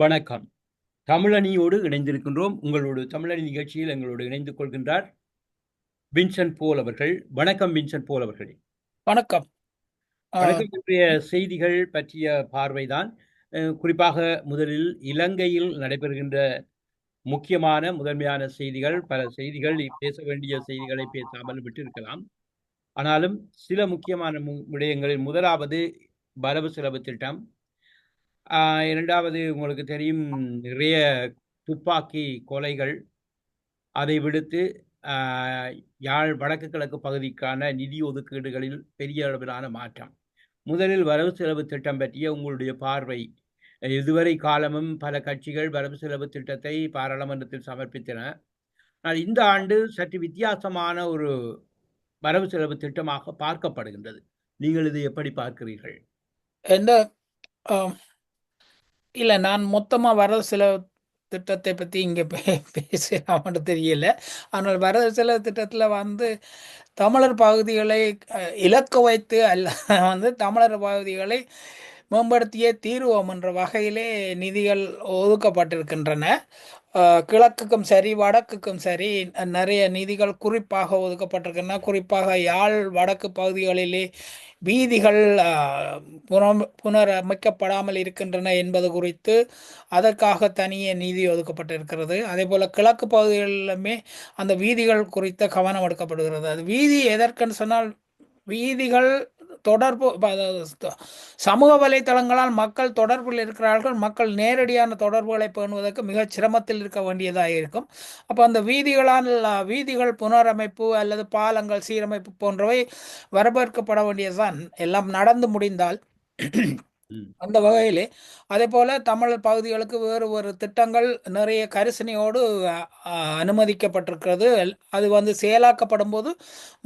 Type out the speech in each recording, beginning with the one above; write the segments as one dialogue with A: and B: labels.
A: வணக்கம். தமிழணியோடு இணைந்திருக்கின்றோம். உங்களோடு தமிழணி நிகழ்ச்சியில் எங்களோடு இணைந்து கொள்கின்றார் வின்சென்ட் போல் அவர்கள். வணக்கம் வின்சென்ட் போல் அவர்களே.
B: வணக்கம்.
A: இன்றைய செய்திகள் பற்றிய பார்வைதான். குறிப்பாக முதலில் இலங்கையில் நடைபெறுகின்ற முக்கியமான முதன்மையான செய்திகள். பல செய்திகள் பேச வேண்டிய செய்திகளை பேசாமல் விட்டிருக்கலாம். ஆனாலும் சில முக்கியமான விடயங்களில் முதலாவது வரவு செலவு திட்டம். இரண்டாவது உங்களுக்கு தெரியும் நிறைய துப்பாக்கி கொலைகள். அதை விடுத்து யாழ் வடக்கு கிழக்கு பகுதிக்கான நிதி ஒதுக்கீடுகளில் பெரிய அளவிலான மாற்றம். முதலில் வரவு செலவு திட்டம் பற்றிய உங்களுடைய பார்வை. இதுவரை காலமும் பல கட்சிகள் வரவு செலவு திட்டத்தை பாராளுமன்றத்தில் சமர்ப்பித்தன. ஆனால் இந்த ஆண்டு சற்று வித்தியாசமான ஒரு வரவு செலவு திட்டமாக பார்க்கப்படுகின்றது. நீங்கள் இதை எப்படி பார்க்கிறீர்கள்?
B: என்ன இல்லை நான் மொத்தமாக வர சில திட்டத்தை பற்றி இங்கே பே- பேசலாம்னு தெரியல. ஆனால் வர சில திட்டத்தில் வந்து தமிழர் பகுதிகளை இலக்கு வைத்து அல்ல வந்து தமிழர் பகுதிகளை மேம்படுத்தியே தீர்வோம் என்ற வகையிலே நிதிகள் ஒதுக்கப்பட்டிருக்கின்றன. கிழக்குக்கும் சரி வடக்குக்கும் சரி நிறைய நிதிகள் குறிப்பாக ஒதுக்கப்பட்டிருக்கின்றன. குறிப்பாக யாழ் வடக்கு பகுதிகளிலே வீதிகள் புனம் புனரமைக்கப்படாமல் இருக்கின்றன என்பது குறித்து அதற்காக தனியே நிதி ஒதுக்கப்பட்டிருக்கிறது. அதே போல் கிழக்கு பகுதிகளிலுமே அந்த வீதிகள் குறித்த கவனம் எடுக்கப்படுகிறது. அது வீதி எதற்குன்னு சொன்னால் வீதிகள் தொடர்பு சமூக வலைத்தளங்களால் மக்கள் தொடர்பில் இருக்கிறார்கள். மக்கள் நேரடியான தொடர்புகளை பேணுவதற்கு மிகச் சிரமத்தில் இருக்க வேண்டியதாக இருக்கும். அப்போ அந்த வீதிகளால் வீதிகள் புனரமைப்பு அல்லது பாலங்கள் சீரமைப்பு போன்றவை வரவேற்கப்பட வேண்டியதுதான். எல்லாம் நடந்து முடிந்தால். அந்த வகையிலே அதே போல தமிழ் பகுதிகளுக்கு வேறு ஒரு திட்டங்கள் நிறைய கரிசனையோடு அனுமதிக்கப்பட்டிருக்கிறது. அது வந்து செயலாக்கப்படும் போது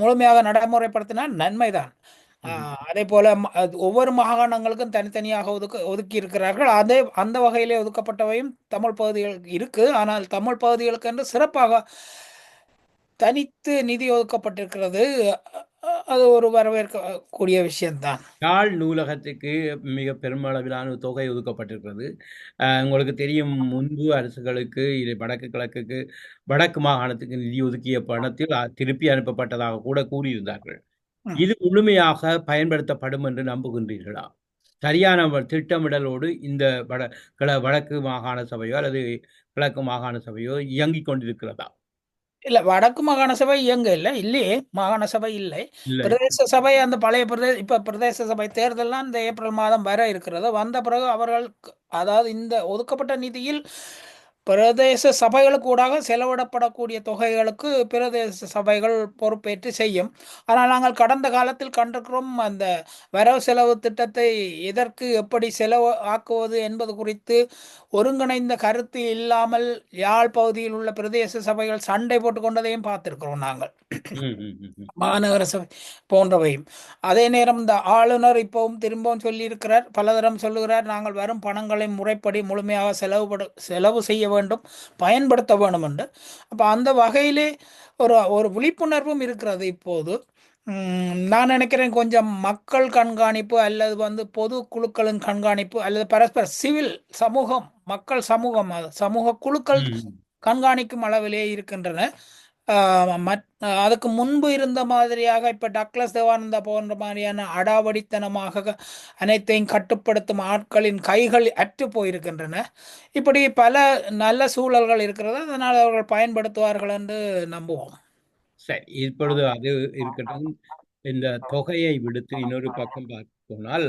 B: முழுமையாக நடைமுறைப்படுத்தினால் நன்மைதான். அதே போல ஒவ்வொரு மாகாணங்களுக்கும் தனித்தனியாக ஒதுக்க ஒதுக்கி இருக்கிறார்கள் அதே அந்த வகையிலே ஒதுக்கப்பட்டவையும் தமிழ் பகுதிகளுக்கு இருக்கு. ஆனால் தமிழ் பகுதிகளுக்கு என்று சிறப்பாக தனித்து நிதி ஒதுக்கப்பட்டிருக்கிறது. அது ஒரு வரவேற்கக்கூடிய விஷயம்தான்.
A: யாழ் நூலகத்துக்கு மிக பெருமளவிலான தொகை ஒதுக்கப்பட்டிருக்கிறது. உங்களுக்கு தெரியும் முன்பு அரசுகளுக்கு இது வடக்கு கிழக்குக்கு வடக்கு மாகாணத்துக்கு நிதி ஒதுக்கிய பணத்தில் திருப்பி அனுப்பப்பட்டதாக கூட கூறியிருந்தார்கள். இது முழுமையாக பயன்படுத்தப்படும் என்று நம்புகின்றீர்களா? சரியான திட்டமிடலோடு இந்த வட கிழ வடக்கு மாகாண சபையோ அல்லது கிழக்கு மாகாண சபையோ இயங்கிக் கொண்டிருக்கிறதா?
B: இல்ல வடக்கு மாகாண சபை இயங்க இல்லை இல்லையே மாகாண சபை இல்லை.
A: இல்லை.
B: பிரதேச சபை அந்த பழைய பிரதேச இப்ப பிரதேச சபை தேர்தல்லாம் இந்த ஏப்ரல் மாதம் வர இருக்கிறது. வந்த பிறகு அவர்கள் அதாவது இந்த ஒதுக்கப்பட்ட நிதியில் பிரதேச சபைகளுக்கு ஊடாக செலவிடப்படக்கூடிய தொகைகளுக்கு பிரதேச சபைகள் பொறுப்பேற்று செய்யும். ஆனால் நாங்கள் கடந்த காலத்தில் கண்டிருக்கிறோம் அந்த வரவு செலவு திட்டத்தை எதற்கு எப்படி செலவு ஆக்குவது என்பது குறித்து ஒருங்கிணைந்த கருத்து இல்லாமல் யாழ் பகுதியில் உள்ள பிரதேச சபைகள் சண்டை போட்டு கொண்டதையும் பார்த்திருக்கிறோம் நாங்கள். மாநகர சபை போன்றவையும். அதே நேரம் இந்த ஆளுநர் இப்பவும் திரும்பவும் சொல்லியிருக்கிறார் பலதரம் சொல்லுகிறார் நாங்கள் வரும் பணங்களை முறைப்படி முழுமையாக செலவுபட செலவு செய்ய வேண்டும் பயன்படுத்த வேண்டும் என்று. அப்போ அந்த வகையிலே ஒரு ஒரு விழிப்புணர்வும் இருக்கிறது இப்போது. நான் நினைக்கிறேன் கொஞ்சம் மக்கள் கண்காணிப்பு அல்லது வந்து பொது குழுக்களின் கண்காணிப்பு அல்லது பரஸ்பர சிவில் சமூகம் மக்கள் சமூகம் சமூக குழுக்கள். கண்காணிக்கும் அளவிலே இருக்கின்றன. அதுக்கு முன்பு இருந்த மாதிரியாக இப்போ டக்ளஸ் தேவானந்தா போன்ற மாதிரியான அடாவடித்தனமாக அனைத்தையும் கட்டுப்படுத்தும் ஆட்களின் கைகள் அற்று போயிருக்கின்றன. இப்படி பல நல்ல சூழல்கள் இருக்கிறது. அதனால் அவர்கள் பயன்படுத்துவார்கள் என்று நம்புவோம்.
A: சரி இப்பொழுது அது இருக்கட்டும். இந்த தொகையை விடுத்து இன்னொரு பக்கம் பார்க்க போனால்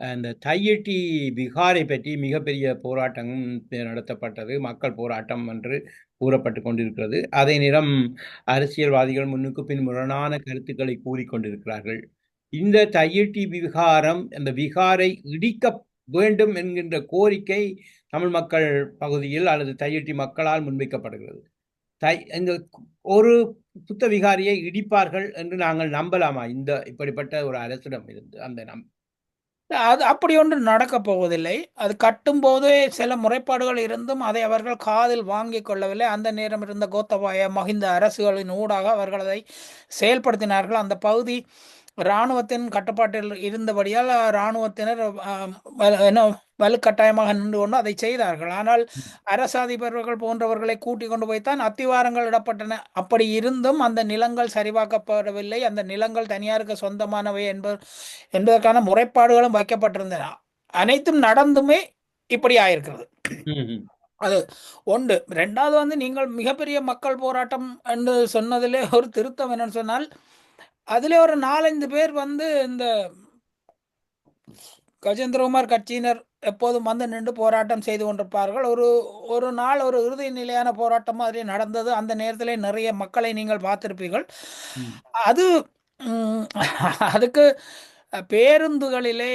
A: அந்த தையட்டி பிகாரை பற்றி மிகப்பெரிய போராட்டம் நடத்தப்பட்டது. மக்கள் போராட்டம் என்று கூறப்பட்டு கொண்டிருக்கிறது. அதே நேரம் அரசியல்வாதிகள் முன்னுக்கு பின் முரணான கருத்துக்களை கூறிக்கொண்டிருக்கிறார்கள் இந்த தையட்டி விகாரம் அந்த விகாரை இடிக்க வேண்டும் என்கின்ற கோரிக்கை தமிழ் மக்கள் பகுதியில் அல்லது தையட்டி மக்களால் முன்வைக்கப்படுகிறது. தை இந்த ஒரு புத்த விகாரியை இடிப்பார்கள் என்று நாங்கள் நம்பலாமா? இந்த இப்படிப்பட்ட ஒரு அரசிடம் இருந்து அந்த நம்
B: அது அப்படி ஒன்று நடக்கப் போவதில்லை. அது கட்டும் போதே சில முறைப்பாடுகள் இருந்தும் அதை அவர்கள் காதில் வாங்கி கொள்ளவில்லை. அந்த நேரம் இருந்த கோத்தபாய மஹிந்த அரசுகளின் ஊடாக அவர்கள் அதை செயல்படுத்தினார்கள். அந்த பகுதி இராணுவத்தின் கட்டுப்பாட்டில் இருந்தபடியால் இராணுவத்தினர் என்ன வலுக்கட்டாயமாக நின்று கொண்டு அதை செய்தார்கள். ஆனால் அரசு அதிபர்கள் போன்றவர்களை கூட்டிக் கொண்டு போய்த்தான் அத்திவாரங்கள் இடப்பட்டன. அப்படி இருந்தும் அந்த நிலங்கள் சரிபார்க்கப்படவில்லை. அந்த நிலங்கள் தனியாருக்கு சொந்தமானவை என்பது என்பதற்கான முறைப்பாடுகளும் வைக்கப்பட்டிருந்தன. அனைத்தும் நடந்துமே இப்படி ஆயிருக்கிறது. அது ஒன்று. ரெண்டாவது வந்து நீங்கள் மிகப்பெரிய மக்கள் போராட்டம் என்று சொன்னதிலே ஒரு திருத்தம் என்னன்னு சொன்னால் அதிலே ஒரு நாலஞ்சு பேர் வந்து இந்த கஜேந்திரகுமார் கட்சியினர் எப்போதும் வந்து நின்று போராட்டம் செய்து கொண்டிருப்பார்கள். ஒரு ஒரு நாள் ஒரு இறுதி நிலையான போராட்டம் மாதிரி நடந்தது. அந்த நேரத்திலே நிறைய மக்களை நீங்கள் பார்த்திருப்பீர்கள். அது அதுக்கு பேருந்துகளிலே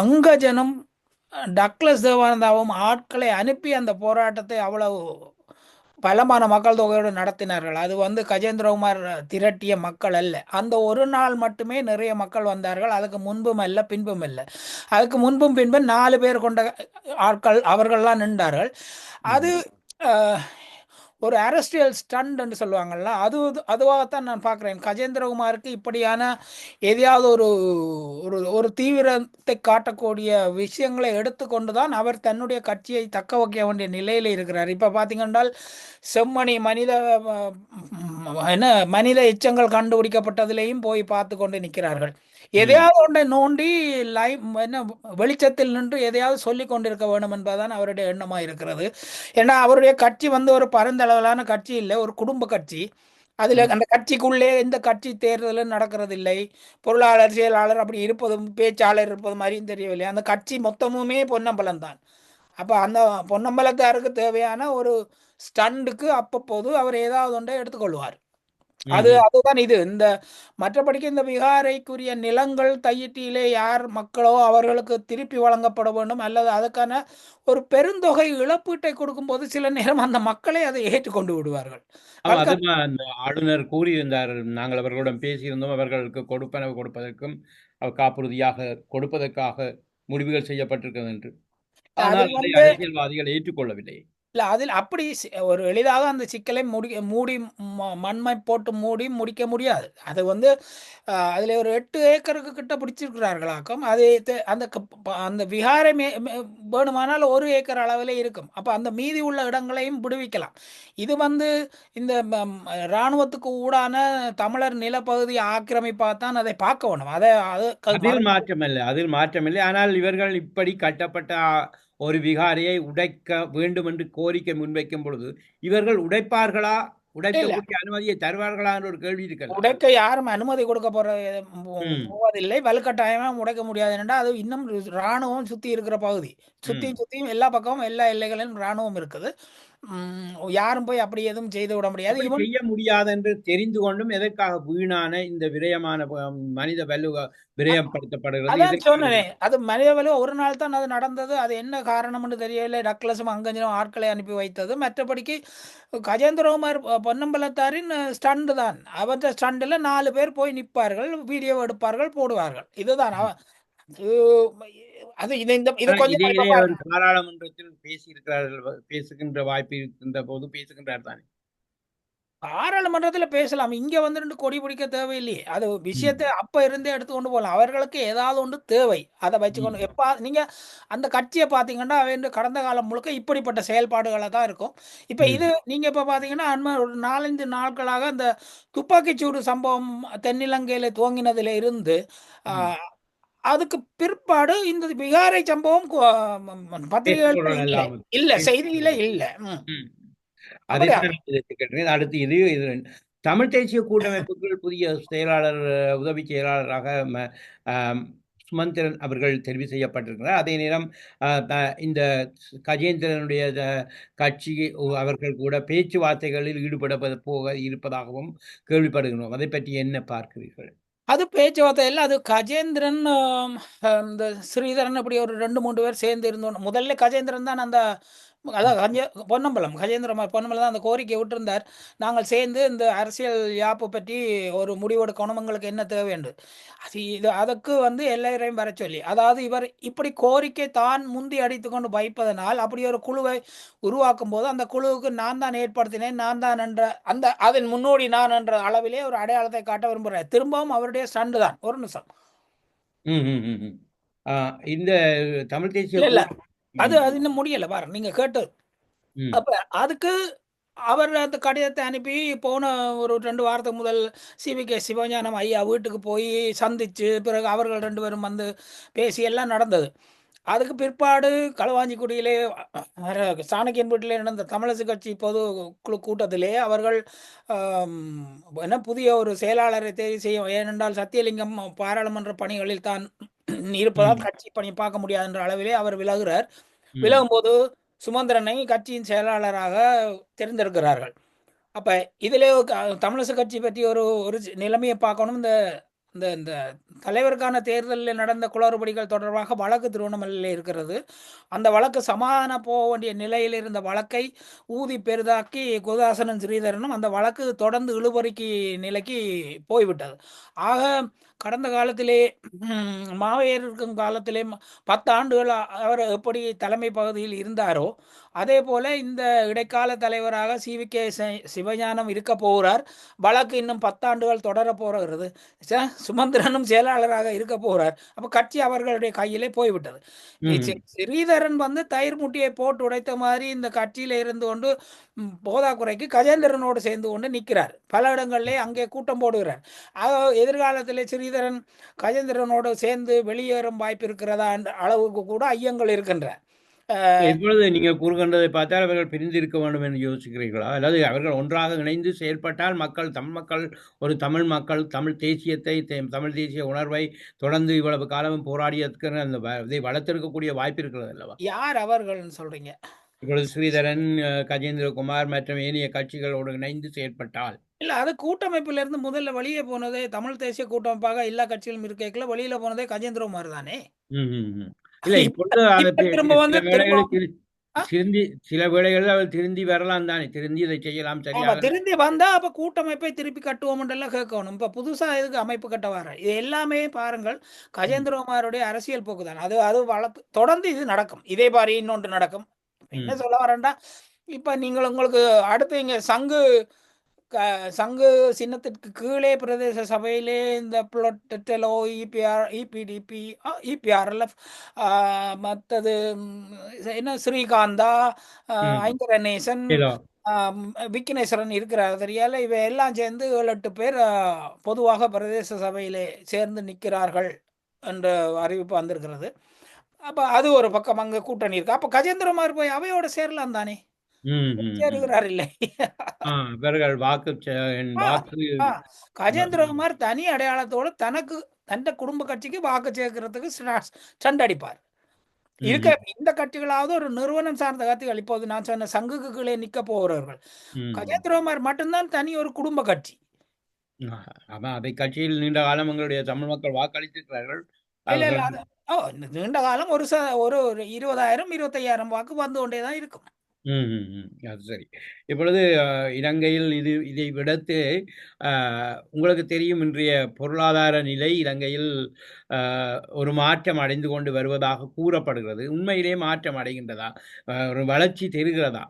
B: அங்கஜனும் டக்ளஸ் தேவானந்தாவும் ஆட்களை அனுப்பி அந்த போராட்டத்தை அவ்வளவு பலமான மக்கள் தொகையோடு நடத்தினார்கள். அது வந்து கஜேந்திரகுமார் திரட்டிய மக்கள் அல்ல. அந்த ஒரு நாள் மட்டுமே நிறைய மக்கள் வந்தார்கள். அதுக்கு முன்பும் அல்ல பின்பும் இல்லை அதுக்கு முன்பும் பின்பும் நாலு பேர் கொண்ட ஆட்கள் அவர்கள்லாம் நின்றார்கள். அது ஒரு அரசியல் ஸ்டண்ட்னு என்று சொல்லுவாங்கள்ல அது அதுவாகத்தான் நான் பார்க்குறேன். கஜேந்திரகுமாருக்கு இப்படியான எதையாவது ஒரு ஒரு ஒரு தீவிரத்தை காட்டக்கூடிய விஷயங்களை எடுத்துக்கொண்டு தான் அவர் தன்னுடைய கட்சியை தக்க வைக்க வேண்டிய நிலையில் இருக்கிறார். இப்போ பார்த்தீங்கன்றால் செம்மணி மனித என்ன மனித எச்சங்கள் கண்டுபிடிக்கப்பட்டதிலேயும் போய் பார்த்து கொண்டு நிற்கிறார்கள். எதையாவது ஒன்றை நோண்டி லைவ் என்ன வெளிச்சத்தில் நின்று எதையாவது சொல்லி கொண்டிருக்க வேண்டும் என்பதுதான் அவருடைய எண்ணமாக இருக்கிறது. ஏன்னா அவருடைய கட்சி வந்து ஒரு பரந்தளவிலான கட்சி இல்லை ஒரு குடும்ப கட்சி. அதில் அந்த கட்சிக்குள்ளே எந்த கட்சி தேர்தலும் நடக்கிறதில்லை. பொருளாளர் செயலாளர் அப்படி இருப்பதும் பேச்சாளர் இருப்பது மாதிரியும் தெரியவில்லை. அந்த கட்சி மொத்தமுமே பொன்னம்பலம் தான். அப்போ அந்த பொன்னம்பலத்தாருக்கு தேவையான ஒரு ஸ்டண்டுக்கு அப்பப்போது அவர் ஏதாவது ஒன்றை எடுத்துக்கொள்வார் அது அதுதான் இது. இந்த மற்றபடிக்கு இந்த விகாரைக்குரிய நிலங்கள் தையிட்டியிலே யார் மக்களோ அவர்களுக்கு திருப்பி வழங்கப்பட வேண்டும். அல்லது அதுக்கான ஒரு பெருந்தொகை இழப்பீட்டை கொடுக்கும்போது சில நேரம் அந்த மக்களே அதை ஏற்றுக்கொண்டு விடுவார்கள்.
A: ஆளுநர் கூறியிருந்தார். நாங்கள் அவர்களுடன் பேசியிருந்தோம். அவர்களுக்கு கொடுப்பனவு கொடுப்பதற்கும் காப்புறுதியாக கொடுப்பதற்காக முடிவுகள் செய்யப்பட்டிருக்கிறது என்று. ஆனால் அரசியல்வாதிகள் ஏற்றுக்கொள்ளவில்லை.
B: இல்ல அதில் அப்படி ஒரு எளிதாக அந்த சிக்கலை முடி மூடி ம- மண்மை போட்டு மூடி முடிக்க முடியாது. அது வந்து அதுல ஒரு எட்டு ஏக்கருக்கு கிட்ட பிடிச்சிருக்கிறார்களாக்கும் அது அந்த அந்த விகாரை மே மே- வேணுமானால் ஒரு ஏக்கர் அளவில் இருக்கும். அப்போ அந்த மீதி உள்ள இடங்களையும் விடுவிக்கலாம். இது வந்து இந்த இராணுவத்துக்கு ஊடான தமிழர் நிலப்பகுதி ஆக்கிரமிப்பாகத்தான் அதை பார்க்க வேணும். அதை அது
A: அதில்
B: மற-
A: மாற்றமில்லை அதில் மாற்றமில்லை ஆனால் இவர்கள் இப்படி கட்டப்பட்ட ஒரு விகாரையை உடைக்க வேண்டும் என்று கோரிக்கை முன்வைக்கும் பொழுது இவர்கள் உடைப்பார்களா? உடைக்கக்கூடிய அனுமதியை தருவார்களா என்ற ஒரு கேள்வி இருக்கிறது
B: உடைக்க யாரும் அனுமதி கொடுக்க போற போவதில்லை. வலுக்கட்டாயமா உடைக்க முடியாது. என்றா அது இன்னும் ராணுவம் சுத்தி இருக்கிற பகுதி. சுத்தியும் சுத்தியும் எல்லா பக்கமும் எல்லா எல்லைகளிலும் ராணுவம் இருக்குது. யாரும் போய் அப்படி எதுவும் செய்து விட முடியாது.
A: செய்ய முடியாது என்று தெரிந்து கொண்டும் எதற்காக வீணான இந்த விரயமான மனித வலு விரயப்படுத்தப்படுகிறது?
B: சொன்னேனே அது மனித வலு ஒரு நாள் தான் அது நடந்தது. அது என்ன காரணம்னு தெரியவில்லை டக்ளஸும் அங்கஞ்சனும் ஆட்களை அனுப்பி வைத்தது. மற்றபடிக்கு கஜேந்திரகுமார் பொன்னம்பலத்தாரின் ஸ்டண்டு தான். அவற்ற ஸ்டண்டில் நாலு பேர் போய் நிற்பார்கள் வீடியோ எடுப்பார்கள் போடுவார்கள். இதுதான். அவன் அது- இது இந்த இது கொஞ்சம்
A: பாராளுமன்றத்தில் பேசியிருக்கிறார்கள் பேசுகின்ற வாய்ப்பு இருக்கின்ற போது பேசுகின்றார் தானே?
B: பாராளுமன்றத்துல பேசலாம். இங்க வந்து ரெண்டு கொடி பிடிக்க தேவையில்லையே. அது விஷயத்தை அப்ப இருந்தே எடுத்து கொண்டு போகலாம். அவர்களுக்கு ஏதாவது ஒன்று தேவை. அதை
A: ம்.
B: வச்சுக்கொண்டு எப்பா நீங்க அந்த கட்சியை பார்த்தீங்கன்னா அவன் கடந்த காலம் முழுக்க இப்படிப்பட்ட செயல்பாடுகளை தான் இருக்கும். இப்ப இது நீங்க இப்ப பாத்தீங்கன்னா அண்மை ஒரு நாலஞ்சு நாட்களாக அந்த துப்பாக்கிச்சூடு சம்பவம் தென்னிலங்கையில துவங்கினதுல இருந்து அதுக்கு பிற்பாடு இந்த பிகாரை சம்பவம்
A: பேசுபொருள்
B: இல்ல செய்தியில இல்ல.
A: அடுத்து இது இது தமிழ் தேசிய கூட்டமைப்புக்குள் புதிய செயலாளர் உதவி செயலாளராக சுமந்திரன் அவர்கள் தெரிவு செய்யப்பட்டிருக்கிறார். அதே நேரம் இந்த கஜேந்திரனுடைய கட்சி அவர்கள் கூட பேச்சுவார்த்தைகளில் ஈடுபட போக இருப்பதாகவும் கேள்விப்படுகிறோம். அதை பற்றி என்ன பார்க்கிறீர்கள்?
B: அது பேச்சுவார்த்தை இல்லை. அது கஜேந்திரன் இந்த ஸ்ரீதரன் இப்படி ஒரு ரெண்டு மூன்று பேர் சேர்ந்து இருந்தோம் முதல்ல கஜேந்திரன் தான் அந்த அதான் கஞ்ச பொன்னம்பலம் கஜேந்திரமார் பொன்னம்பலம் தான் அந்த கோரிக்கையை விட்டிருந்தார். நாங்கள் சேர்ந்து இந்த அரசியல் யாப்பு பற்றி ஒரு முடிவெடுக்கணும் எங்களுக்கு என்ன தேவை என்று. அது இது அதற்கு வந்து எல்லாரையும் வர சொல்லி அதாவது இவர் இப்படி கோரிக்கை தான் முந்தி அடித்து கொண்டு வைப்பதனால் அப்படி ஒரு குழுவை உருவாக்கும் போது அந்த குழுவுக்கு நான் தான் ஏற்படுத்தினேன் நான் தான் என்ற அந்த அதன் முன்னோடி நான் என்ற அளவிலே ஒரு அடையாளத்தை காட்ட விரும்புகிறேன் திரும்பவும் அவருடைய ஸ்டண்டு தான் ஒரு நிமிஷம்.
A: ம், ம், ம், ம். ஆ, இந்த தமிழ் தேசிய
B: அது அது இன்னும் முடியல பாருங்க நீங்க கேட்டு
A: ம்,
B: அப்ப அதுக்கு அவர் அந்த கடிதத்தை அனுப்பி போன ஒரு ரெண்டு வாரத்துக்கு முதல் சிவிகே சிவஞானம் ஐயா வீட்டுக்கு போய் சந்திச்சு பிறகு அவர்கள் ரெண்டு பேரும் வந்து பேசி எல்லாம் நடந்தது. அதுக்கு பிற்பாடு களவாஞ்சிக்குடியிலே சாணக்கியன் வீட்டிலே நடந்த தமிழரசு கட்சி பொது குழு கூட்டத்திலே அவர்கள் என்ன புதிய ஒரு செயலாளரை தேர்வு செய்ய ஏனென்றால் சத்தியலிங்கம் பாராளுமன்ற பணிகளில் தான் இருப்பதால் கட்சி பணி பார்க்க முடியாது என்ற அளவிலே அவர் விலகுறார்
A: ம்.
B: விலகும்போது சுமந்திரனை கட்சியின் செயலாளராக தேர்ந்தெடுக்கிறார்கள். அப்ப இதிலே க- தமிழரசு கட்சி பற்றி ஒரு ஒரு நிலைமையை பார்க்கணும். இந்த இந்த இந்த தலைவருக்கான தேர்தலில் நடந்த குளறுபடிகள் தொடர்பாக வழக்கு திருவண்ணாமலையில் இருக்கிறது. அந்த வழக்கு சமாதான போக வேண்டிய நிலையில் இருந்த வழக்கை ஊதி பெரிதாக்கி குதாசனன் ஸ்ரீதரனும் அந்த வழக்கு தொடர்ந்து இழுபறிக்கு நிலைக்கு போய்விட்டது. ஆக கடந்த காலத்திலே மாவையர் இருக்கும் காலத்திலே பத்து ஆண்டுகள் அவர் எப்படி தலைமை பகுதியில் இருந்தாரோ அதே போல இந்த இடைக்கால தலைவராக சிவிகே சிவஞானம் இருக்க போகிறார் வழக்கு இன்னும் பத்தாண்டுகள் தொடர போகிறது. ச- சுமந்திரனும் செயலாளராக இருக்க போகிறார் அப்ப கட்சி அவர்களுடைய கையிலே போய்விட்டது. சி- ஸ்ரீதரன் வந்து தயிர் முட்டியை போட்டு உடைத்த மாதிரி இந்த கட்சியில இருந்து கொண்டு போதாக்குறைக்கு கஜேந்திரனோடு சேர்ந்து கொண்டு நிற்கிறார் பல இடங்களிலே அங்கே கூட்டம் போடுகிறார். எதிர்காலத்திலே ஸ்ரீதரன் கஜேந்திரனோடு சேர்ந்து வெளியேறும் வாய்ப்பு இருக்கிறதா என்ற அளவுக்கு கூட ஐயங்கள் இருக்கின்றன அஹ்,
A: இப்பொழுது நீங்கள் கூறுகின்றதை பார்த்தால் அவர்கள் பிரிந்து இருக்க வேண்டும் என்று யோசிக்கிறீர்களா? அதாவது அவர்கள் ஒன்றாக இணைந்து செயல்பட்டால் மக்கள் தமிழ் மக்கள் ஒரு தமிழ் மக்கள் தமிழ் தேசியத்தை தமிழ் தேசிய உணர்வை தொடர்ந்து இவ்வளவு காலமும் போராடி இருக்கிற அந்த இதை வளர்த்திருக்கக்கூடிய வாய்ப்பு இருக்கிறது அல்லவா?
B: யார் அவர்கள்னு சொல்றீங்க?
A: இப்பொழுது ஸ்ரீதரன் கஜேந்திரகுமார் மற்றும் ஏனைய கட்சிகளோடு இணைந்து செயல்பட்டால்
B: இல்ல அது கூட்டமைப்பில இருந்து முதல்ல வெளியே போனதே தமிழ் தேசிய கூட்டமைப்பாக எல்லா கட்சிகளும் இருக்கல வெளியில போனதே கஜேந்திரகுமார் தானே.
A: இல்ல
B: இப்ப
A: இப்பொழுது? திருந்தி சில வேளைகளில் அவர் திருந்தி வரலாம் தானே திருந்தி இதை செய்யலாம்
B: ஆமா
A: சரியாக
B: திரும்பி வந்தா அப்ப கூட்டமைப்பை திருப்பி கட்டுவோம் எல்லாம் கேட்கணும். இப்ப புதுசா எதுக்கு அமைப்பு கட்ட வர? இது எல்லாமே பாருங்கள் கஜேந்திரகுமாருடைய அரசியல் போக்கு தான். அது அது வளர்த்து தொடர்ந்து இது நடக்கும். இதே மாதிரி இன்னொன்று நடக்கும். என்ன சொல்ல வரேன்டா இப்ப நீங்கள் உங்களுக்கு அடுத்து இங்க சங்கு சங்கு சின்னத்திற்கு கீழே பிரதேச சபையிலே இந்த புளொட்டெலோ இபிஆர் இபிடிபி இபிஆர்எல்எஃப் மற்றது என்ன ஸ்ரீகாந்தா. ஐங்கரநேசன் விக்னேஸ்வரன் இருக்கிறார். தெரியால இவ எல்லாம் சேர்ந்து ஏழு எட்டு பேர் பொதுவாக பிரதேச சபையிலே சேர்ந்து நிற்கிறார்கள் என்ற அறிவிப்பு வந்திருக்கிறது. அப்ப அது ஒரு பக்கம் அங்க கூட்டணி இருக்கு. அப்ப கஜேந்திரமார் போய் அவையோட சேரலாம் தானே? இல்லை
A: இவர்கள் வாக்கு வாக்கு
B: கஜேந்திரகுமார் தனி அடையாளத்தோடு தனக்கு தந்த குடும்ப கட்சிக்கு வாக்கு சேர்க்கறதுக்கு
A: ம்,
B: இருக்க இந்த கட்சிகளாவது ஒரு நிறுவனம் சார்ந்த கட்சிகள். இப்போது நான் சொன்ன சங்குக்கு கீழே நிற்க போகிறவர்கள். கஜேந்திரகுமார் மட்டும்தான் தனி ஒரு குடும்ப கட்சி.
A: ஆமா அதை கட்சியில் நீண்ட காலம் எங்களுடைய தமிழ் மக்கள் வாக்களித்திருக்கிறார்கள்.
B: நீண்ட காலம் ஒரு ச ஒரு ஒரு இருபதாயிரம் இருபத்தையாயிரம் வாக்கு வந்து கொண்டே தான் இருக்கும்.
A: ம், ம், ம். அது சரி. இப்பொழுது இலங்கையில் இது இதை விடுத்து உங்களுக்கு தெரியும் இன்றைய பொருளாதார நிலை இலங்கையில் ஒரு மாற்றம் அடைந்து கொண்டு வருவதாக கூறப்படுகிறது. உண்மையிலே மாற்றம் அடைகின்றதா? ஒரு வளர்ச்சி தெரிகிறதா?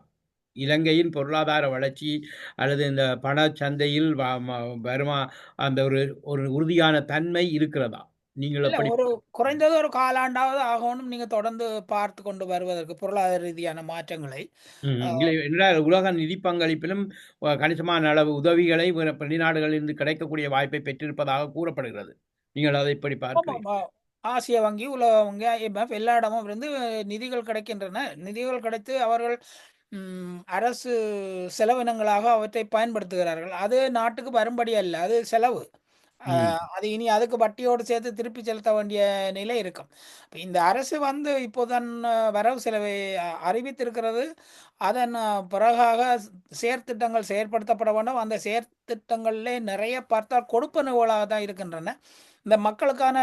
A: இலங்கையின் பொருளாதார வளர்ச்சி அல்லது இந்த பணச்சந்தையில் வ- ம- வருமா? அந்த ஒரு ஒரு உறுதியான தன்மை இருக்கிறதா? நீங்கள்
B: இல்ல ஒரு குறைந்தது ஒரு காலாண்டாவது ஆகணும் நீங்க தொடர்ந்து பார்த்து கொண்டு வருவதற்கு பொருளாதார ரீதியான மாற்றங்களை
A: என்றால் உலக நிதி பங்களிப்பிலும் கணிசமான அளவு உதவிகளை பிற- வெளிநாடுகளிலிருந்து கிடைக்கக்கூடிய வாய்ப்பை பெற்றிருப்பதாக கூறப்படுகிறது. நீங்கள் அதை பார்க்கிறீர்கள்
B: ஆமா. ஆசிய வங்கி உலக வங்கி IMF எல்லா இடமும் இருந்து நிதிகள் கிடைக்கின்றன. நிதிகள் கிடைத்து அவர்கள் அரசு செலவினங்களாக அவற்றை பயன்படுத்துகிறார்கள். அது நாட்டுக்கு வரும்படி அல்ல அது செலவு.
A: ம்.
B: அது இனி அதுக்கு வட்டியோடு சேர்த்து திருப்பி செலுத்த வேண்டிய நிலை இருக்கும். இப்ப இந்த அரசு வந்து இப்போதான் வரவு செலவை அ அறிவித்திருக்கிறது. அதன் பிறகாக செயற்திட்டங்கள் செயற்படுத்தப்பட வேண்டும். அந்த செயற்திட்டங்களிலே நிறைய பார்த்தால் கொடுப்பனவுகளாக தான் இருக்கின்றன. இந்த மக்களுக்கான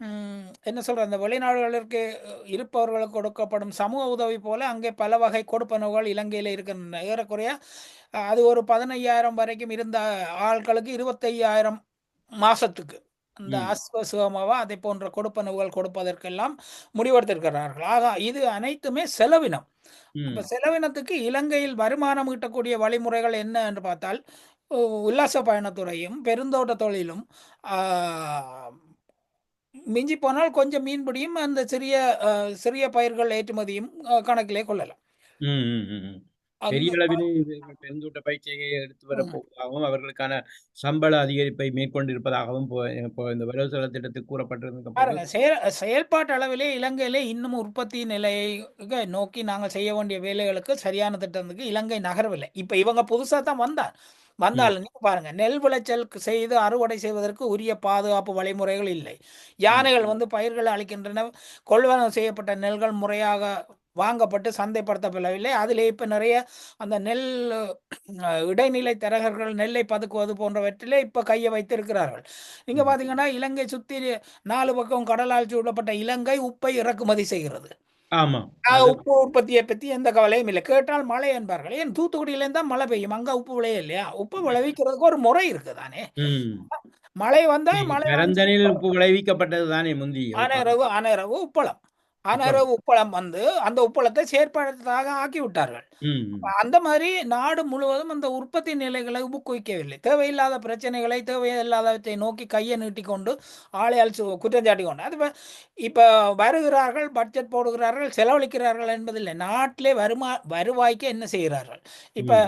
B: ம் என்ன சொல்றது, அந்த வெளிநாடுகளிற்கு இருப்பவர்களுக்கு கொடுக்கப்படும் சமூக உதவி போல அங்கே பல வகை கொடுப்பனவுகள் இலங்கையில இருக்கின்றன. ஏறக்குறைய அது ஒரு 15,000 வரைக்கும் இருந்த ஆட்களுக்கு 25,000 மாசத்துக்கு. இந்த. அஸ்வ சுகமாவ அதை போன்ற கொடுப்பனவுகள் கொடுப்பதற்கெல்லாம் முடிவெடுத்திருக்கிறார்கள். ஆக இது அனைத்துமே செலவினம். அப்ப
A: ம்.
B: செலவினத்துக்கு இலங்கையில் வருமானம் ஈட்டக்கூடிய வழிமுறைகள் என்ன என்று பார்த்தால், உல்லாச பயணத்துறையும், பெருந்தோட்ட தொழிலும், மிஞ்சி போனால் கொஞ்சம் மீன்பிடியும், அந்த சிறிய சிறிய பயிர்கள் ஏற்றுமதியும் கணக்கிலே கொள்ளலாம்.
A: பெரிய அளவிலே பெருந்தோட்ட பயிற்சியை எடுத்து. வரப்போவதாகவும், அவர்களுக்கான சம்பள அதிகரிப்பை மேற்கொண்டிருப்பதாகவும் இந்த வரவு செலவு திட்டத்தில் கூறப்பட்டிருந்த
B: செயல்பாட்டு அளவிலே இலங்கையிலே இன்னும் உற்பத்தி நிலையை நோக்கி நாங்க செய்ய வேண்டிய வேலைகளுக்கு சரியான திட்டத்துக்கு இலங்கை நகரவில்லை. இப்ப இவங்க புதுசா தான் வந்தார். வந்தாலும் நீங்க பாருங்க, நெல் விளைச்சலுக்கு செய்து அறுவடை செய்வதற்கு உரிய பாதுகாப்பு வழிமுறைகள் இல்லை. யானைகள் வந்து பயிர்களை அழிக்கின்றன. கொள்வனவு செய்யப்பட்ட நெல்கள் முறையாக வாங்கப்பட்டு சந்தைப்படுத்தப்படவில்லை. அதிலே இப்ப நிறைய அந்த நெல் இடைநிலை தரகர்கள் நெல்லை பதுக்குவது போன்றவற்றிலே இப்ப கைய வைத்திருக்கிறார்கள். நீங்க
A: ம்.
B: பார்த்தீங்கன்னா, இலங்கை சுத்தி 4 பக்கம் கடலால் சூழப்பட்ட இலங்கை உப்பை இறக்குமதி செய்கிறது. உப்பு உற்பத்தியை பத்தி எந்த கவலையும் இல்லை. கேட்டால் மழை என்பார்கள். ஏன் தூத்துக்குடியிலேருந்து தான் மழை பெய்யும். அங்க உப்பு விளையலையா? உப்பு விளைவிக்கிறதுக்கு ஒரு முறை இருக்கு தானே!
A: ம்.
B: மழை வந்தா மழை
A: உப்பு விளைவிக்கப்பட்டது தானே முந்தி.
B: அனரவு அனரவு உப்பளம். அனரவு உப்பளம் வந்து அந்த உப்பளத்தை செயற்படுத்ததாக ஆக்கி விட்டார்கள். அந்த மாரி நாடு முழுவதும் அந்த உற்பத்தி நிலைகளை ஊக்குவிக்கவில்லை. தேவையில்லாத பிரச்சனைகளை, தேவையில்லாதவற்றை நோக்கி கையை நீட்டிக்கொண்டு ஆளையால் சாட்டிக் கொண்டு அது இப்ப வருகிறார்கள், பட்ஜெட் போடுகிறார்கள், செலவழிக்கிறார்கள் என்பதில்லை. நாட்டிலே வருமா வருவாய்க்கு என்ன செய்கிறார்கள்? இப்ப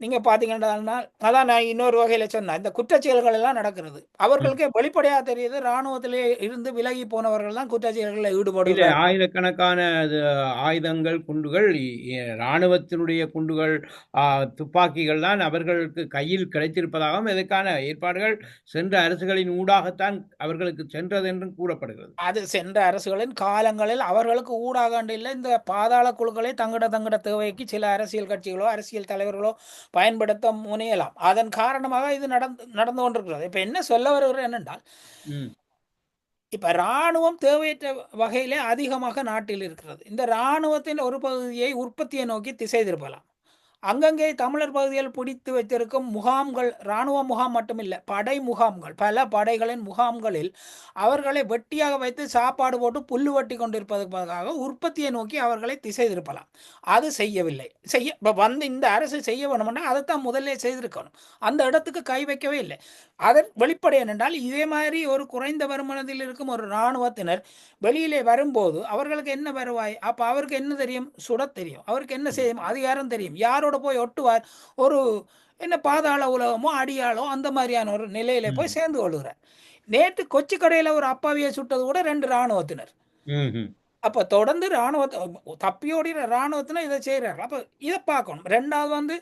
A: ம்.
B: நீங்க பார்த்தீங்கன்னா, அதான் நான் இன்னொரு வகையில சொன்னேன். இந்த குற்றச் செயல்கள் எல்லாம் நடக்கிறது. அவர்களுக்கே வெளிப்படையா தெரியுது, ராணுவத்திலே இருந்து விலகி போனவர்கள் தான் குற்றச் செயல்களில்
A: இல்ல
B: ஈடுபடுகிறார்கள்.
A: ஆயிரக்கணக்கான ஆயுதங்கள், குண்டுகள் இ எ ராணுவத்தினுடைய குண்டுகள், துப்பாக்கிகள் தான் அவர்களுக்கு கையில் கிடைத்திருப்பதாகவும், இதற்கான ஏற்பாடுகள் சென்ற அரசுகளின் ஊடாகத்தான் அவர்களுக்கு சென்றது என்றும் கூறப்படுகிறது.
B: அது சென்ற அரசுகளின் காலங்களில் அவர்களுக்கு ஊடாகாண்டு இல்ல, இந்த பாதாள குழுக்களை தங்கட தங்கட தேவைக்கு சில அரசியல் கட்சிகளோ, அரசியல் தலைவர்களோ பயன்படுத்த முனையலாம். அதன் காரணமாக இது நடந்து நடந்து கொண்டிருக்கிறது. இப்ப என்ன சொல்ல வருகிறேன் என்னென்றால். இப்ப ராணுவம் தேவையற்ற வகையிலே அதிகமாக நாட்டில் இருக்கிறது. இந்த ராணுவத்தின் ஒரு பகுதியை உற்பத்தியை நோக்கி திசை திருப்பலாம். அங்கங்கே தமிழர் பகுதியில் பிடித்து வைத்திருக்கும் முகாம்கள், ராணுவ முகாம் மட்டுமில்லை படை முகாம்கள், பல படைகளின் முகாம்களில் அவர்களை வெட்டியாக வைத்து சாப்பாடு போட்டு புல்லு வெட்டி கொண்டிருப்பதற்காக உற்பத்தியை நோக்கி அவர்களை திசை திருப்பலாம். அது செய்யவில்லை. செய்ய இப்போ வந்து இந்த அரசு செய்ய வேணும்னா அதைத்தான் முதல்ல செய்திருக்கணும். அந்த இடத்துக்கு கை வைக்கவே இல்லை. அதன் வெளிப்படை என்னென்றால், இதே மாதிரி ஒரு குறைந்த வருமானத்தில் இருக்கும் ஒரு ராணுவத்தினர் வெளியிலே வரும்போது அவர்களுக்கு என்ன வருவாய்? அப்போ அவருக்கு என்ன தெரியும்? சுடத் தெரியும். அவருக்கு என்ன செய்யும்? அதிகாரம் தெரியும். யாரோட போய் ஒட்டுவார்? ஒரு என்ன பாதாள உலகமோ, அடியாளோ அந்த மாரியான ஒரு நிலையில போய். சேர்ந்து கொள்ளுகிறார். நேற்று கொச்சி கடையில ஒரு அப்பாவிய சுட்டது கூட 2 ராணுவத்தினர்.
A: ம்ஹ்ம்.
B: அப்ப தொடர்ந்து ராணுவத்த தப்பி ஓடிற ராணுவத்தினர் இத செய்றார்கள். அப்ப இத பார்க்கணும். 2வது வந்து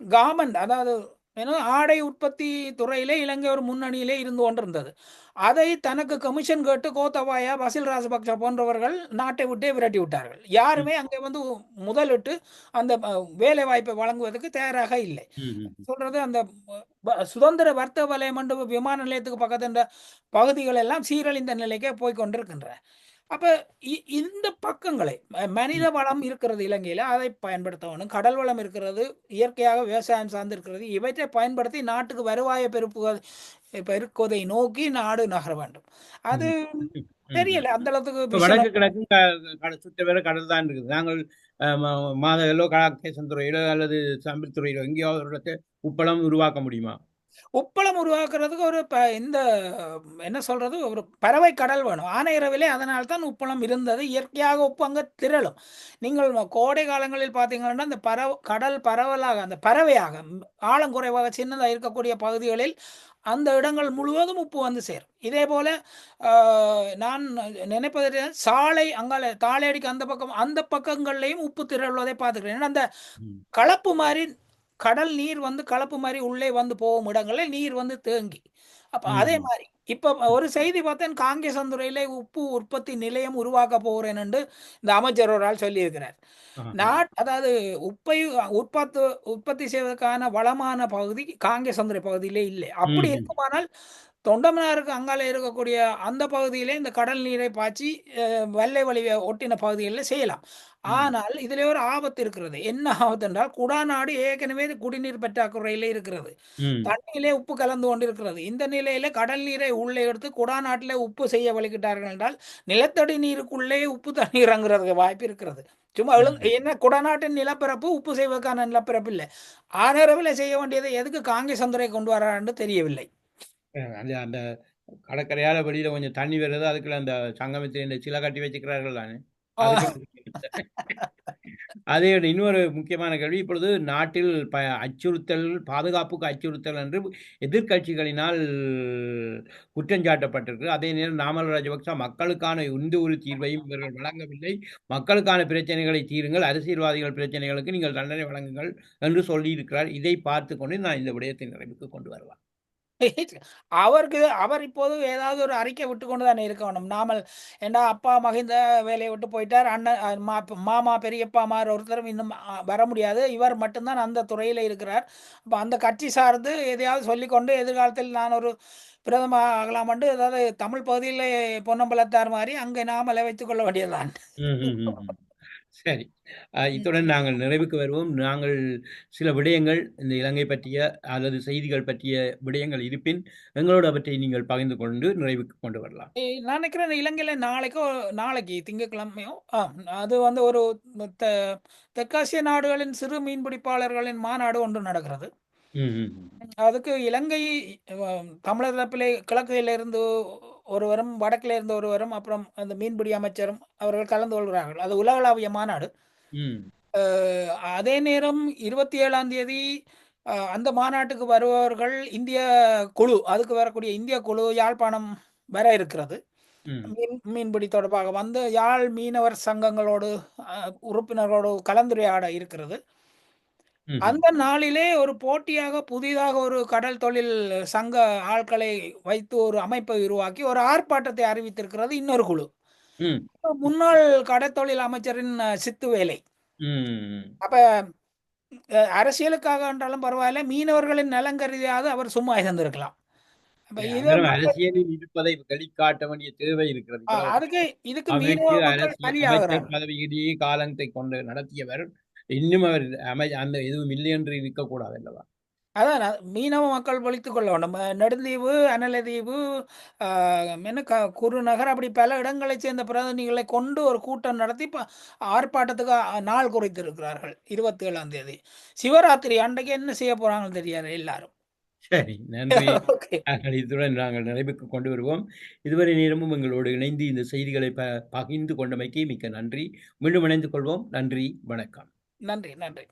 B: கார்மெண்ட் அதாவது ஏன்னா ஆடை உற்பத்தி துறையிலே இலங்கை ஒரு முன்னணியிலே இருந்து கொண்டிருந்தது. அதை தனக்கு கமிஷன் கேட்டு கோத்தபாய, பசில் ராஜபக்ச போன்றவர்கள் நாட்டை விட்டே விரட்டி விட்டார்கள். யாருமே அங்கே வந்து முதலிட்டு அந்த வேலை வாய்ப்பை வழங்குவதற்கு தயாராக இல்லை. சொல்றது அந்த சுதந்திர வர்த்தக வலய மண்டப விமான நிலையத்துக்கு பக்கத்து பகுதிகள் எல்லாம் சீரழிந்த நிலைக்கே போய் கொண்டிருக்கின்றன. அப்ப இந்த பக்கங்களை மனித. வளம் இருக்கிறது இலங்கையில. அதை பயன்படுத்த வேணும். கடல் வளம் இருக்கிறது. இயற்கையாக விவசாயம் சார்ந்து இருக்கிறது. இவற்றை பயன்படுத்தி நாட்டுக்கு வருவாயை பெருப்புவது பெருக்குவதை நோக்கி நாடு நகர வேண்டும். அது. தெரியல. அந்த அளவுக்கு
A: வடக்கு கிழக்கும் க கட சுத்த வர கடல் தான் இருக்குது. நாங்கள் அ ம மாதகளோ, காக்கேசன் துறையிலோ அல்லது சம்பில் துறையிலோ எங்கேயாவது உப்பளம் உருவாக்க முடியுமா?
B: உப்பளம் உருவாக்குறதுக்கு ஒரு ப இந்த என்ன சொல்றது? ஒரு பறவை கடல் வேணும். ஆனையிறவிலே அதனால தான் உப்பளம் இருந்தது. இயற்கையாக உப்பு அங்க திரளும். நீங்கள் கோடை காலங்களில் பார்த்தீங்கன்னா, அந்த பரவ கடல் பரவலாக அந்த பறவையாக ம் ஆழம் குறைவாக சின்னதா இருக்கக்கூடிய பகுதிகளில் அந்த இடங்கள் முழுவதும் உப்பு வந்து சேரும். இதேபோல அ நான் நினைப்பது சாலை அங்கால தாளேடிக்கு அந்த பக்கம் அந்த பக்கங்கள்லயும் உப்பு திரள்வதை பார்த்துக்கிறேன். ஏன்னா அந்த. கலப்பு மாரி கடல் நீர் வந்து கலப்பு மாரி உள்ளே வந்து போகும் இடங்களில் நீர் வந்து தேங்கி, அப்ப அதே மாதிரி இப்ப ஒரு செய்தி பார்த்தேன் காங்கேசந்துறையில உப்பு உற்பத்தி நிலையம் உருவாக்க போகிறேன் என்று இந்த அமைச்சர் ஒரு ஆள் சொல்லியிருக்கிறார். நாட் அதாவது உப்பை உற்பத்தி உற்பத்தி செய்வதற்கான வளமான பகுதி காங்கேசந்துறை பகுதியிலே இல்லை அப்படி. இருக்குமானால் தொண்டமனாருக்கு அங்கால இருக்கக்கூடிய அந்த பகுதியிலே இந்த கடல் நீரை பாய்ச்சி வெள்ளை வழியை ஒட்டின பகுதிகளில் செய்யலாம். ஆனால் இதிலே ஒரு ஆபத்து இருக்கிறது. என்ன ஆபத்து என்றால் குடாநாடு ஏற்கனவே குடிநீர் பற்றாக்குறையிலே இருக்கிறது. தண்ணியிலே உப்பு கலந்து கொண்டிருக்கிறது. இந்த நிலையில கடல் நீரை உள்ளே எடுத்து குடாநாட்டிலே உப்பு செய்ய வலிக்கிட்டார்கள் என்றால் நிலத்தடி நீருக்குள்ளே உப்பு தண்ணீர் இறங்குறதுக்கு வாய்ப்பு இருக்கிறது. சும்மா எழு. என்ன குடநாட்டின் நிலப்பரப்பு உப்பு செய்வதற்கான நிலப்பரப்பு இல்லை. ஆனரவில் செய்ய வேண்டியதை எதுக்கு காங்கிரஸ் சந்துரை கொண்டு வரான்னு தெரியவில்லை.
A: அந்த அந்த கடற்கரையால வெளியில கொஞ்சம் தண்ணி வருது அதுக்குள்ள அந்த சங்கமத்தில் இந்த சிலை கட்டி வச்சுக்கிறார்கள் தானே? அதே இன்னொரு முக்கியமான கேள்வி. இப்பொழுது நாட்டில் ப அச்சுறுத்தல் பாதுகாப்புக்கு அச்சுறுத்தல் என்று எதிர்க்கட்சிகளினால் குற்றஞ்சாட்டப்பட்டிருக்கு அதே நேரம் நாமல் ராஜபக்ச மக்களுக்கான எந்த ஒரு தீர்வையும் இவர்கள் வழங்கவில்லை. மக்களுக்கான பிரச்சனைகளை தீருங்கள் அரசியல்வாதிகள் பிரச்சனைகளுக்கு நீங்கள் தண்டனை வழங்குங்கள் என்று சொல்லியிருக்கிறார். இதை பார்த்து கொண்டு நான் இந்த விடயத்தை நிறைவுக்கு கொண்டு வரலாம்.
B: அவருக்கு அவர் இப்போது ஏதாவது ஒரு அறிக்கை விட்டு கொண்டு தானே இருக்க வேணும் நாமல் ஏன்னா அப்பா மகிந்த வேலையை விட்டு போயிட்டார். அண்ணன் மா மாமா பெரியப்பா மாதிரி ஒருத்தரும் இன்னும் வர முடியாது. இவர் மட்டும்தான் அந்த துறையில் இருக்கிறார். அப்போ அந்த கட்சி சார்ந்து எதையாவது சொல்லிக்கொண்டு எதிர்காலத்தில் நான் ஒரு பிரதம ஆகலாமண்டு ஏதாவது தமிழ் பகுதியில் பொன்னம்பலத்தார் மாதிரி அங்கே நாமலை வைத்துக் கொள்ள வேண்டியதுதான்.
A: சரி. அஹ், இத்துடன் நாங்கள் நிறைவுக்கு வருவோம். நாங்கள் சில விடயங்கள் இந்த இலங்கை பற்றிய அல்லது செய்திகள் பற்றிய விடயங்கள் இருப்பின் எங்களோடு அவற்றை நீங்கள் பகிர்ந்து கொண்டு நிறைவுக்கு கொண்டு வரலாம்.
B: ஏய், நான் நினைக்கிறேன் இலங்கையில் நாளைக்கோ நாளைக்கு திங்கட்கிழமையோ ஆ அது வந்து ஒரு தெ தெற்காசிய நாடுகளின் சிறு மீன்பிடிப்பாளர்களின் மாநாடு ஒன்று நடக்கிறது.
A: ம், ம், ம்.
B: அதுக்கு இலங்கை அஹ், தமிழர் தரப்பிலே கிழக்கில் இருந்து ஒருவரும் வடக்கில் இருந்து ஒருவரும் அப்புறம் அந்த மீன்பிடி அமைச்சரும் அவர்கள் கலந்து கொள்கிறார்கள். அது உலகளாவிய மாநாடு. அதே நேரம் இருபத்தி ஏழாம் தேதி அந்த மாநாட்டுக்கு வருபவர்கள் இந்திய குழு அதுக்கு வரக்கூடிய இந்திய குழு யாழ்ப்பாணம் வர இருக்கிறது. மீன் மீன்பிடி தொடர்பாக வந்து யாழ் மீனவர் சங்கங்களோடு உறுப்பினர்களோடு கலந்துரையாட இருக்கிறது. அந்த நாளிலே ஒரு போட்டியாக புதிதாக ஒரு கடல் தொழில் சங்க ஆட்களை வைத்து ஒரு அமைப்பை உருவாக்கி ஒரு ஆர்ப்பாட்டத்தை அறிவித்திருக்கிறது இன்னொரு குழு.
A: ம்,
B: முன்னாள் கடற்தொழில் அமைச்சரின் சித்துவேலை
A: ம்.
B: அப்ப அரசியலுக்காக என்றாலும் பரவாயில்ல மீனவர்களின் நலன் கருதியாவது அவர் சும்மா இருந்திருக்கலாம். அப்ப இதை
A: அந்தரம் அரசியலில் இருப்பதை வெளிக்காட்ட வேண்டிய தேவை இருக்கிறது. இவ்வளவு
B: அதுக்கு இதுக்கு மீனவ மக்கள்
A: அமைச்சர் பதவியிலேயே காலத்தை கொண்டு நடத்தியவர் இன்னும் அவர் அமை அந்த எதுவும் இல்லை என்று இருக்கக்கூடாது அல்லவா?
B: அதான் மீனவ மக்கள் பொழித்துக் கொள்ள வேண்டும். அஹ் நெடுந்தீவு அனலதீவு என்ன க குருநகர் அப்படி பல இடங்களைச் சேர்ந்த பிரதிநிதிகளை கொண்டு ஒரு கூட்டம் நடத்தி ஆர்ப்பாட்டத்துக்கு நாள் குறித்திருக்கிறார்கள் இருபத்தி ஏழாம் தேதி. சிவராத்திரி அன்றைக்கு என்ன செய்ய போறாங்கன்னு தெரியாது எல்லாரும்.
A: சரி நன்றி. இத்துடன் நாங்கள் நிறைவுக்கு கொண்டு வருவோம். இதுவரை நேரமும் எங்களோடு இணைந்து இந்த செய்திகளை ப பகிர்ந்து கொண்டமைக்கு மிக்க நன்றி. மீண்டும் இணைந்து கொள்வோம். நன்றி வணக்கம்.
B: நன்றி நன்றி.